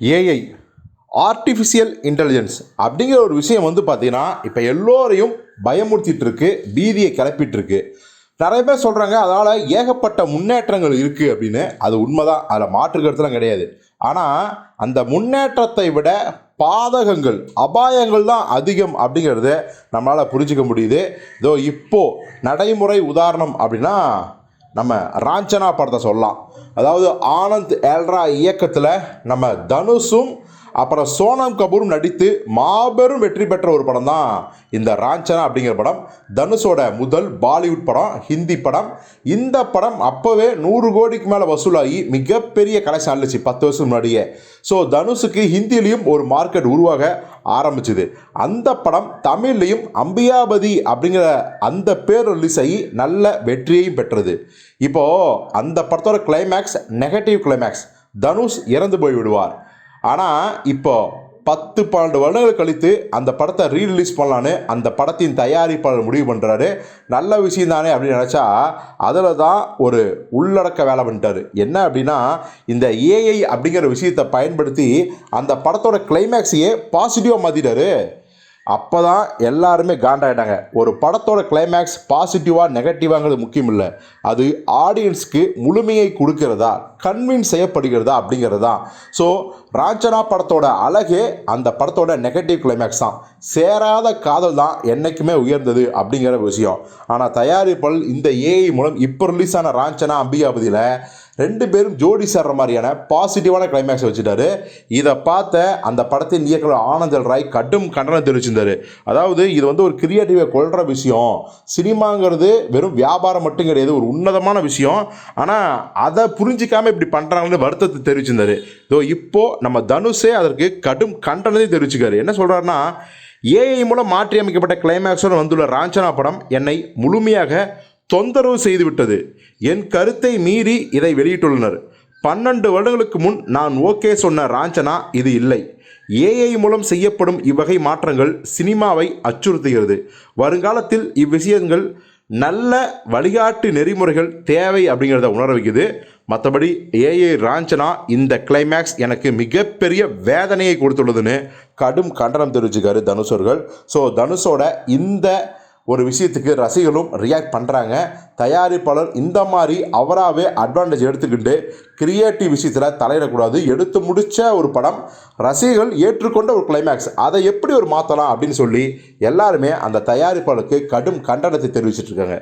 AI artificial intelligence அப்படிங்கிற ஒரு விஷயம் வந்து பார்த்தீங்கன்னா இப்போ எல்லோரையும் பயமுறுத்திட்டு இருக்கு பீதியை கிளப்பிட்டுருக்கு நிறைய பேர் சொல்கிறாங்க அதனால் ஏகப்பட்ட முன்னேற்றங்கள் இருக்குது அப்படின்னு. அது உண்மைதான். அதில் மாற்று கருத்துலாம் கிடையாது. ஆனால் அந்த முன்னேற்றத்தை விட பாதகங்கள் அபாயங்கள் தான் அதிகம் அப்படிங்கிறத நம்மளால் புரிஞ்சிக்க முடியுது. இதோ இப்போது நடைமுறை உதாரணம் அப்படின்னா நம்ம ராஞ்சனா படத்தை சொல்லலாம். அதாவது ஆனந்த் எல்ரா இயக்கத்தில் நம்ம தனுஷும் அப்புறம் சோனம் கபூரும் நடித்து மாபெரும் வெற்றி பெற்ற ஒரு படம் தான் இந்த ராஞ்சனா அப்படிங்கிற படம். தனுஷோட முதல் பாலிவுட் படம் ஹிந்தி படம். இந்த படம் அப்போவே நூறு கோடிக்கு மேலே வசூலாகி மிகப்பெரிய கலெக்ஷன் பத்து வருஷம் முன்னாடியே. ஸோ தனுஷுக்கு ஹிந்திலையும் ஒரு மார்க்கெட் உருவாக ஆரம்பிச்சுது. அந்த படம் தமிழ்லையும் அம்பியாபதி அப்படிங்கிற அந்த பேர் ரிலீஸ் ஆகி நல்ல வெற்றியையும் பெற்றது. இப்போது அந்த படத்தோட கிளைமேக்ஸ் நெகட்டிவ் கிளைமேக்ஸ் தனுஷ் இறந்து போய் விடுவார் ஆனால் இப்போ பத்து பன்னெண்டு வருடங்கள் கழித்து அந்த படத்தை ரீரிலீஸ் பண்ணலான்னு அந்த படத்தின் தயாரிப்பாளர் முடிவு பண்ணுறாரு நல்ல விஷயம் தானே அப்படின்னு நினச்சா அதில் தான் ஒரு உள்ளடக்க வேலை பண்ணிட்டார். என்ன அப்படின்னா இந்த ஏஐ அப்படிங்கிற விஷயத்தை பயன்படுத்தி அந்த படத்தோட கிளைமேக்ஸையே பாசிட்டிவாக மாற்றிட்டாரு அப்போ தான் எல்லாருமே காண்டாயிட்டாங்க ஒரு படத்தோட கிளைமேக்ஸ் பாசிட்டிவாக நெகட்டிவாங்கிறது முக்கியம் இல்லை அது ஆடியன்ஸ்க்கு முழுமையை கொடுக்கிறதா கன்வின்ஸ் செய்யப்படுகிறதா அப்படிங்கிறது தான் ஸோ ராஞ்சனா படத்தோட அழகே அந்த படத்தோட நெகட்டிவ் கிளைமேக்ஸ் தான். சேராத காதல் தான் என்றைக்குமே உயர்ந்தது அப்படிங்கிற விஷயம். ஆனால் தயாரிப்பாளர் இந்த ஏஐ மூலம் இப்போ ரிலீஸ் ஆன ராஞ்சனா அம்பிகாபதியில் ரெண்டு பேரும் ஜோடி சேர்ற மாதிரியான பாசிட்டிவான கிளைமேக்ஸ் வச்சுட்டாரு. இதை பார்த்த அந்த படத்தின் இயக்குனர் ஆனந்தல் ராய் கடும் கண்டனம் தெரிவிச்சிருந்தாரு. அதாவது இது வந்து ஒரு கிரியேட்டிவை கொள்கிற விஷயம். சினிமாங்கிறது வெறும் வியாபாரம் மட்டும் கிடையாது ஒரு உன்னதமான விஷயம். ஆனால் அதை புரிஞ்சிக்காம இப்படி பண்ணுறாங்கன்னு வருத்தத்தை தெரிவிச்சிருந்தாரு. இதோ இப்போது நம்ம தனுஷே அதற்கு கடும் கண்டனத்தை தெரிவிச்சுக்காரு என்ன சொல்கிறாருன்னா ஏஐ மூலம் மாற்றியமைக்கப்பட்ட கிளைமேக்ஸோடு வந்துள்ள ராஞ்சனா படம் என்னை முழுமையாக தொந்தரவு செய்துவிட்டது. என் கருத்தை மீறி இதை வெளியிட்டுள்ளனர். பன்னெண்டு வருடங்களுக்கு முன் நான் ஓகே சொன்ன ராஞ்சனா இது இல்லை. ஏஐ மூலம் செய்யப்படும் இவ்வகை மாற்றங்கள் சினிமாவை அச்சுறுத்துகிறது. வருங்காலத்தில் இவ்விஷயங்கள் நல்ல வழிகாட்டு நெறிமுறைகள் தேவை அப்படிங்கிறத உணர வைக்குது மற்றபடி ஏஐ ராஞ்சனா இந்த கிளைமேக்ஸ் எனக்கு மிகப்பெரிய வேதனையை கொடுத்துள்ளதுன்னு கடும் கண்டனம் தெரிவிச்சுக்காரு தனுஷர்கள் ஸோ தனுஷோட இந்த ஒரு விஷயத்துக்கு ரசிகர்களும் ரியாக்ட் பண்ணுறாங்க தயாரிப்பாளர் இந்த மாதிரி அவராகவே அட்வான்டேஜ் எடுத்துக்கிட்டு கிரியேட்டிவ் விஷயத்தில் தலையிடக்கூடாது. எடுத்து முடித்த ஒரு படம் ரசிகர்கள் ஏற்றுக்கொண்ட ஒரு கிளைமேக்ஸ் அதை எப்படி ஒரு மாற்றலாம் அப்படின்னு சொல்லி எல்லாருமே அந்த தயாரிப்பாளருக்கு கடும் கண்டனத்தை தெரிவிச்சிட்ருக்காங்க